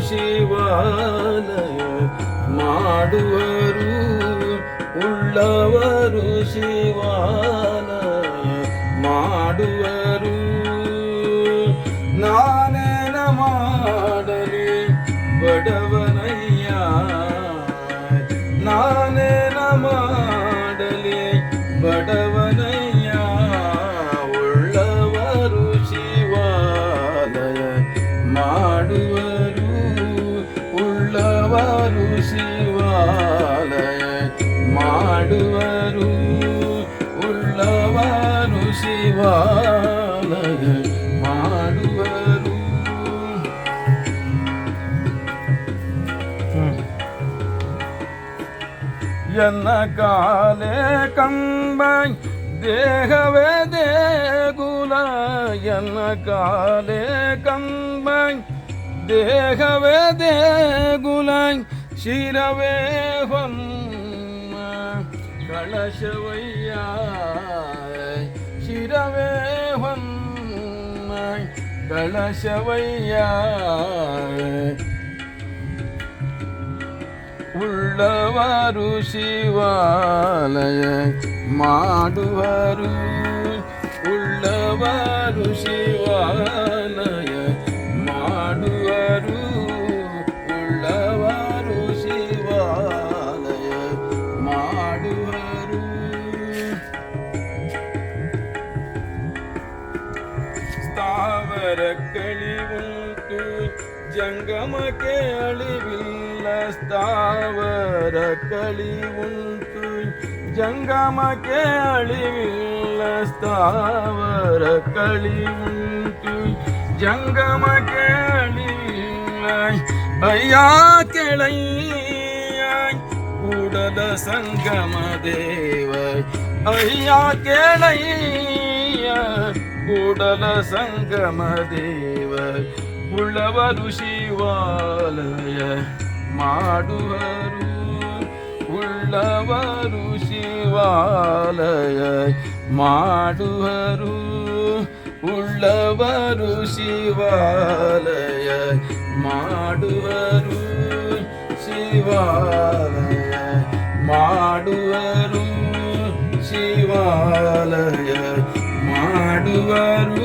ಶಿವಾಲಯ ಮಾಡುವರು. ಉಳ್ಳವರು ಶಿವಾಲಯ ಮಾಡುವರು. ನಾನೇನ ಮಾಡಲಿ ಬಡವನಯ್ಯ. ನಾನೇನ ಮಾಡಲಿ ಬಡವನಯ್ಯ. ಉಳ್ಳವರು ಶಿವಾಲಯ ಮಾಡುವರು. ಉಳ್ಳವರು ಶಿವಾಲಯ ಮಾಡುವರು ಉಳ್ಳವರು ಶಿವಾಲಯ ಮಾಡುವರು ಎನ್ನ ಕಾಲೇ ಕಂಬ ದೇಹವೇ ದೇಗುಲ ಎನ್ನ ಕಾಲೇ ಕಂಬ ದೇಹವೇ ದೇಗುಲ ಶಿರವೇ ಹೊಮ್ಮ ಕಳಶವಯ್ಯ ಶಿರವೇ ಹೊಮ್ಮ ಕಳಶವಯ್ಯ ಉಳ್ಳವರು ಶಿವಾಲಯ ಮಾಡುವರು ಉಳ್ಳವರು ಶಿವಾಲಯ ಕಳಿವುಂಟು ಜಂಗಮಕ್ಕೆ ಅಳಿವಿಲ್ಲ ಸ್ಥಾವರ ಕಳಿವುಂಟು ಜಂಗಮಕ್ಕೆ ಅಳಿವಿಲ್ಲ ಸ್ಥಾವರ ಕಳಿವುಂಟು ಜಂಗಮಕ್ಕೆ ಅಳಿವಿಲ್ಲ. ಅಯ್ಯ ಕೆಳಯ್ಯ ಕೂಡದ ಸಂಗಮ ದೇವ ಅಯ್ಯ ಕೆಳಯ್ಯ ಕೂಡಲ ಸಂಗಮ ದೇವ ಉಳ್ಳವರು ಶಿವಾಲಯ ಮಾಡುವರು ಉಳ್ಳವರು ಶಿವಾಲಯ ಮಾಡುವರು ಉಳ್ಳವರು ಶಿವಾಲಯ ಮಾಡುವರು ಶಿವಾಲಯ ಮಾಡುವರು ಶಿವಾಲಯ good